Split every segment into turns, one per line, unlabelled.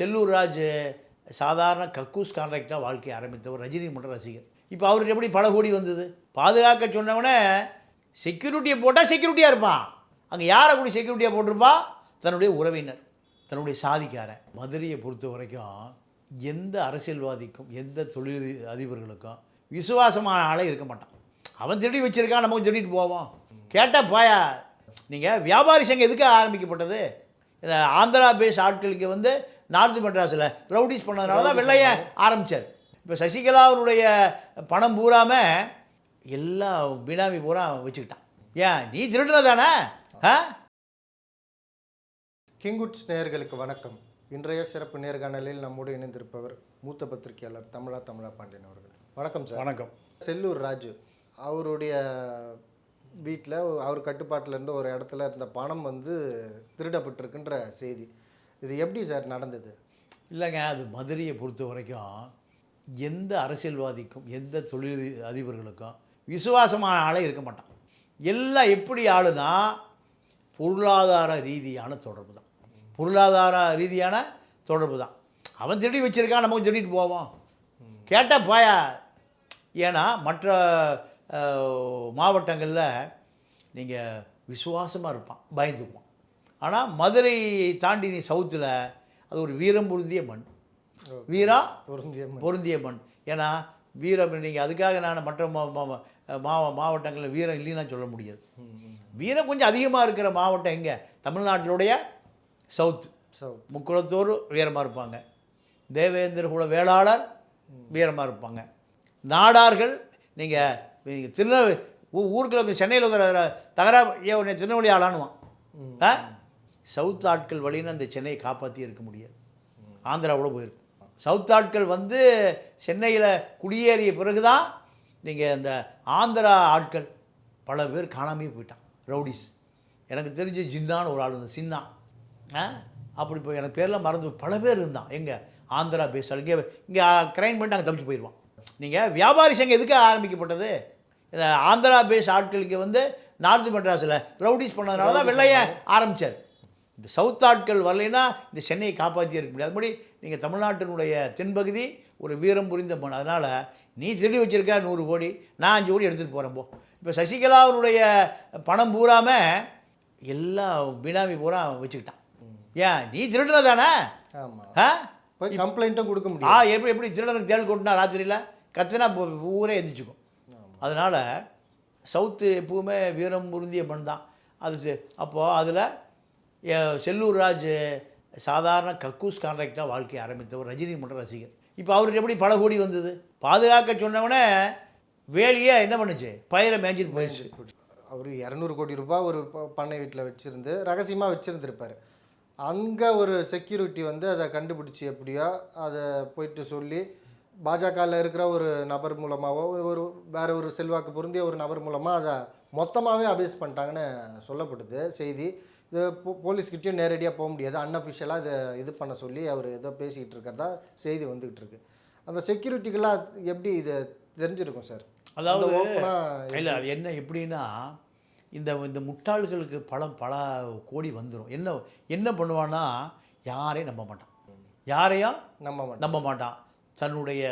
செல்லூர் ராஜ் சாதாரண கக்கூஸ் கான்ட்ராக்டாக வாழ்க்கையை ஆரம்பித்தவர் ரஜினி மன்ற ரசிகர். இப்போ அவருக்கு எப்படி பல கோடி வந்தது? பாதுகாக்க சொன்னவனே செக்யூரிட்டியை போட்டால் செக்யூரிட்டியாக இருப்பான். அங்கே யாரை கூட செக்யூரிட்டியாக போட்டிருப்பா? தன்னுடைய உறவினர் தன்னுடைய சாதிக்காரன். மதுரையை பொறுத்த வரைக்கும் எந்த அரசியல்வாதிக்கும் எந்த தொழில் அதிபர்களுக்கும் விசுவாசமான ஆளே இருக்க மாட்டான். அவன் திருடி வச்சிருக்கான் நமக்கு திருடிட்டு போவோம். கேட்டால் போயா நீங்கள் வியாபாரி சங்கம் எதுக்கு ஆரம்பிக்கப்பட்டது? இந்த ஆந்திரா பேஸ் ஆட்களுக்கு வந்து நார்த் மெட்ராஸில் ரவுடிஸ் பண்ணதுனால தான் வெள்ளைய ஆரம்பித்தார் இப்போ சசிகலா அவருடைய பணம் பூராம எல்லாம் பினாமி பூரா வச்சுக்கிட்டான். ஏன்? நீ திருடுன தானே ஆ?
கிங்குட்ஸ் நேயர்களுக்கு வணக்கம். இன்றைய சிறப்பு நேர்காணலில் நம்மோடு இணைந்திருப்பவர் மூத்த பத்திரிகையாளர் தமிழா தமிழா பாண்டியன் அவர்கள். வணக்கம் சார்.
வணக்கம்.
செல்லூர் ராஜு அவருடைய வீட்டில் அவர் கட்டுப்பாட்டில் இருந்த ஒரு இடத்துல இருந்த பணம் வந்து திருடப்பட்டிருக்குன்ற செய்தி. இது எப்படி சார் நடந்தது?
இல்லைங்க அது மதுரையை பொறுத்த வரைக்கும் எந்த அரசியல்வாதிக்கும் எந்த தொழில் அதிபர்களுக்கும் விசுவாசமான ஆளே இருக்க மாட்டான். எல்லாம் எப்படி ஆளுனா பொருளாதார ரீதியான தொடர்பு தான். பொருளாதார ரீதியான தொடர்பு தான். அவன் திருடி வச்சிருக்கான் நமக்கு திருடிட்டு போவோம் கேட்டால் போயா? ஏன்னா மற்ற மாவட்டங்களில் நீங்கள் விசுவாசமாக இருப்பான் பயந்துக்குவான். ஆனால் மதுரை தாண்டி நீ சவுத்தில் அது ஒரு வீரம் பொருந்திய மண். வீரா
பொருந்திய
பொருந்திய மண். ஏன்னா வீரம் நீங்கள் அதுக்காக நான் மற்ற மாவ மாவட்டங்களில் வீரம் இல்லைன்னா சொல்ல முடியாது. வீரம் கொஞ்சம் அதிகமாக இருக்கிற மாவட்டம் எங்கே? தமிழ்நாட்டினுடைய சவுத்.
ஸோ
முக்குளத்தூர் வீரமாக இருப்பாங்க. தேவேந்திர குல வேளாளர் வீரமாக இருப்பாங்க. நாடார்கள் நீங்கள் திருநெல்வேலி ஊருக்குள்ள சென்னையில் ஒரு தகரா உன்னை திருநெல்வேலி ஆளானுவான். ஆ? சவுத் ஆட்கள் வழின்னு அந்த சென்னையை காப்பாற்றி இருக்க முடியாது. ஆந்திராவோட போயிருக்கும் சவுத் ஆட்கள் வந்து சென்னையில் குடியேறிய பிறகு தான் நீங்கள் இந்த ஆந்திரா ஆட்கள் பல பேர் காணாமையே போயிட்டான். ரவுடிஸ். எனக்கு தெரிஞ்ச ஜின்னான்னு ஒரு ஆள் இருந்தான் சின்னா. ஆ? அப்படி போய் எனக்கு பேர்லாம் மறந்து பல பேர் இருந்தான். எங்கே? ஆந்திரா பேஸ் இங்கே இங்கே கிரைம் பண்ணிட்டு அங்கே தப்பிச்சு போயிடுவான் நீங்கள் வியாபாரி சங்கம் எதுக்கு ஆரம்பிக்கப்பட்டது? இந்த ஆந்திரா பேஸ் ஆட்களுக்கு வந்து நார்த் மெட்ராஸில் ரவுடிஸ் பண்ணதுனால தான் வெள்ளைய ஆரம்பித்தார் இந்த சவுத் ஆட்கள் வரலைன்னா இந்த சென்னையை காப்பாற்றி இருக்க முடியாது. அதுபடி நீங்கள் தமிழ்நாட்டினுடைய தென்பகுதி ஒரு வீரம் புரிந்த மண் அதனால் நீ திருடி வச்சிருக்க நூறு கோடி நான் அஞ்சு கோடி எடுத்துகிட்டு போகிறேன் போ. இப்போ சசிகலாவுடைய பணம் பூராம எல்லாம் பினாமி பூரா வச்சுக்கிட்டான். ஏன்? நீ திருடுன தானே
ஆமாம்
ஆ
கம்ப்ளைண்ட்டும் கொடுக்க
ஆ
முடியும்
எப்படி எப்படி திருடனுக்கு தேள் கொட்டினா ராத்திரியில்? கத்தினா இப்போ ஊரே எந்திரிச்சுக்கும். அதனால் சவுத்து எப்பவுமே வீரம் பொருந்திய மண் தான். அது அப்போது அதில் செல்லூர் ராஜ் சாதாரண கக்கூஸ் கான்ட்ராக்டாக வாழ்க்கையை ஆரம்பித்தவர் ரஜினி மன்ற ரசிகர். இப்போ அவருக்கு எப்படி பல கோடி வந்தது? பாதுகாக்க சொன்னவனே வேலையே என்ன பண்ணுச்சு? பயிரை மேய்ஞ்சிட்டு போயிடுச்சு.
அவர் இரநூறு கோடி ரூபாய் ஒரு பண்ணை வீட்டில் வச்சுருந்து ரகசியமாக வச்சுருந்துருப்பார். அங்கே ஒரு செக்யூரிட்டி வந்து அதை கண்டுபிடிச்சி எப்படியோ அதை போயிட்டு சொல்லி பாஜகவில் இருக்கிற ஒரு நபர் மூலமாகவோ ஒரு வேற ஒரு செல்வாக்கு பொருந்திய ஒரு நபர் மூலமாக அதை மொத்தமாகவே அபேஸ் பண்ணிட்டாங்கன்னு சொல்லப்படுது செய்தி. இது போ போலீஸ்கிட்டையும் நேரடியாக போக முடியாது. அன்அஃபிஷியலாக இதை இது பண்ண சொல்லி அவர் ஏதோ பேசிக்கிட்டு இருக்கிறதா செய்தி வந்துகிட்டு இருக்கு. அந்த செக்யூரிட்டிக்கெல்லாம் எப்படி இது தெரிஞ்சிருக்கும் சார்?
அதாவது இல்லை அது என்ன எப்படின்னா இந்த இந்த முட்டாள்களுக்கு பலம் பல கோடி வந்துடும் என்ன என்ன பண்ணுவான்னா யாரையும் நம்ப மாட்டான். யாரையும்
நம்ம மட்டும்
நம்ப மாட்டான். தன்னுடைய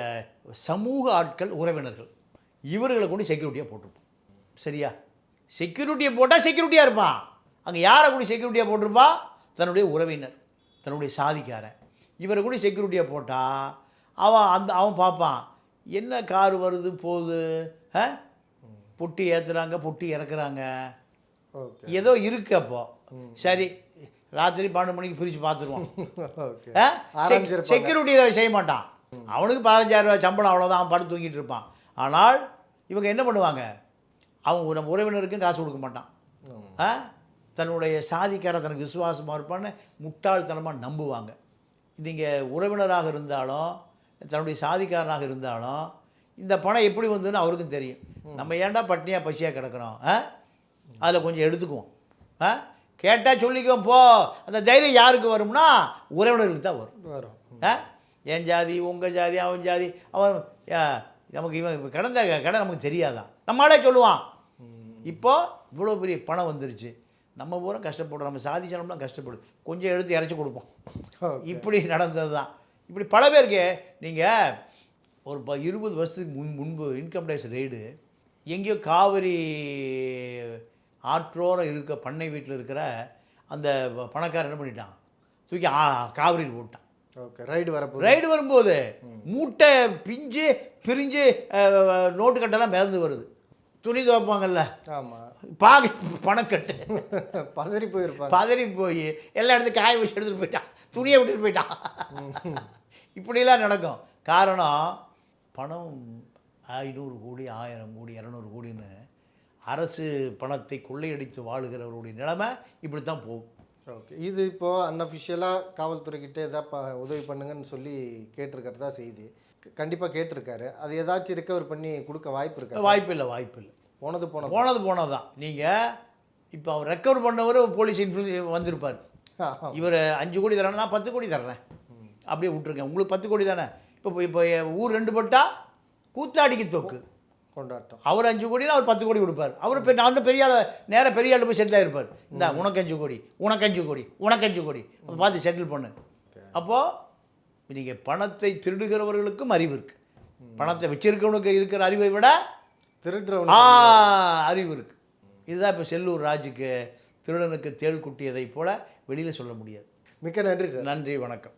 சமூக ஆட்கள் உறவினர்கள். இவர்களை கொண்டு செக்யூரிட்டியாக போட்டிருப்பான் சரியா? செக்யூரிட்டியை போட்டால் செக்யூரிட்டியாக இருப்பான். அங்கே யாரை கூட செக்யூரிட்டியாக போட்டிருப்பா? தன்னுடைய உறவினர் தன்னுடைய சாதிக்காரன். இவரை கூட செக்யூரிட்டியாக போட்டால் அவன் அந்த அவன் பார்ப்பான் என்ன கார் வருது போகுது? ஆ? பொட்டி ஏற்றுறாங்க பொட்டி இறக்குறாங்க.
ஓகே.
ஏதோ இருக்கு அப்போ. சரி ராத்திரி பன்னெண்டு மணிக்கு பிரித்து பார்த்துருவான். செக்யூரிட்டி செய்ய மாட்டான். அவனுக்கு பதினஞ்சாயிரம் ரூபாய் சம்பளம் அவ்வளோதான் அவன் படுத்து தூங்கிட்டு இருப்பான். ஆனால் இவங்க என்ன பண்ணுவாங்க? அவன் நம்ம உறவினருக்கும் காசு கொடுக்க மாட்டான். தன்னுடைய சாதிக்கார தனக்கு விசுவாசமாக இருப்பான்னு முட்டாள்தனமாக நம்புவாங்க. நீங்கள் உறவினராக இருந்தாலும் தன்னுடைய சாதிக்காரனாக இருந்தாலும் இந்த பணம் எப்படி வந்ததுன்னு அவருக்கும் தெரியும். நம்ம ஏன்டா பட்னியாக பசியாக கிடக்குறோம்? ஆ? அதில் கொஞ்சம் எடுத்துக்குவோம். ஆ? கேட்டால் சொல்லிக்குவோம் போ. அந்த தைரியம் யாருக்கு வரும்னா உறவினர்களுக்கு தான் வரும்.
வரும்.
ஆ? என் ஜாதி உங்கள் ஜாதி அவன் ஜாதி அவன் நமக்கு இவன் இப்ப கிடந்த கடை நமக்கு தெரியாதான் நம்மளே சொல்லுவான். இப்போ இவ்வளோ பெரிய பணம் வந்துருச்சு. நம்ம பூரா கஷ்டப்படுறோம். நம்ம சாதி ஜனம்லாம் கஷ்டப்படும் கொஞ்சம் எடுத்து இறச்சி கொடுப்போம். இப்படி நடந்தது தான். இப்படி பல பேருக்கு நீங்கள் ஒரு ப இருபது வருஷத்துக்கு முன் முன்பு இன்கம் டேக்ஸ் ரெய்டு எங்கேயோ காவிரி ஆற்றோரம் இருக்க பண்ணை வீட்டில் இருக்கிற அந்த பணக்காரன் என்ன பண்ணிட்டான்? தூக்கி காவிரியில் போட்டான்.
ஓகே ரைடு வரப்போகுது.
ரைடு வரும்போது மூட்டை பிஞ்சு பிரிஞ்சு நோட்டு கட்டெல்லாம் மிதந்து வருது. துணி துவைப்பாங்கல்ல?
ஆமாம்
பாகு பணக்கட்டு.
பதறி போயிருப்பாங்க.
பதறி போய் எல்லா இடத்துக்கும் காய வச்சு எடுத்துகிட்டு போயிட்டான். துணியை விட்டுட்டு போயிட்டான். இப்படிலாம் நடக்கும். காரணம் பணம் ஐநூறு கோடி ஆயிரம் கோடி இரநூறு கோடின்னு அரசு பணத்தை கொள்ளையடித்து வாழுகிறவருடைய நிலைமை இப்படி தான் போகும்.
ஓகே. இது இப்போது அன்அஃபிஷியலாக காவல்துறைக்கிட்ட ஏதாவது ப உதவி பண்ணுங்கன்னு சொல்லி கேட்டிருக்கிறதா செய்தி. கண்டிப்பாக கேட்டிருக்காரு. அது ஏதாச்சும் ரெக்கவர் பண்ணி கொடுக்க வாய்ப்பு இருக்கா
வாய்ப்பு இல்லை வாய்ப்பு இல்லை
போனது போனது?
போனது போனது தான் நீங்கள் இப்போ அவர் ரெக்கவர் பண்ணவர் போலீஸ் இன்ஃப்ளூ வந்திருப்பார். இவர் அஞ்சு கோடி தரேன் நான் பத்து கோடி தர்றேன். அப்படியே விட்ருக்கேன் உங்களுக்கு பத்து கோடி தானே? இப்போ இப்போ ஊர் ரெண்டு பட்டா கூத்தாடிக்கு தொக்கு.
கொண்டாட்டம்.
அவர் அஞ்சு கோடினா அவர் பத்து கோடி கொடுப்பார். அவர் பெ நான் பெரிய ஆள் நேராக பெரிய ஆள் போய் செட்டில் ஆகிருப்பார் இந்த உனக்கு அஞ்சு கோடி உனக்கு அஞ்சு கோடி உனக்கு அஞ்சு கோடி. அப்ப பார்த்து செட்டில் பண்ணு. அப்போது நீங்கள் பணத்தை திருடுகிறவர்களுக்கும் அறிவு இருக்குது பணத்தை வச்சிருக்கவனுக்கு இருக்கிற அறிவை விட
திருடுறவன்
ஆ அறிவு இருக்குது இதுதான் இப்போ செல்லூர் ராஜுக்கு திருடனுக்கு தேள் குட்டியதைப் போல வெளியில் சொல்ல முடியாது.
மிக்க நன்றி சார்.
நன்றி வணக்கம்.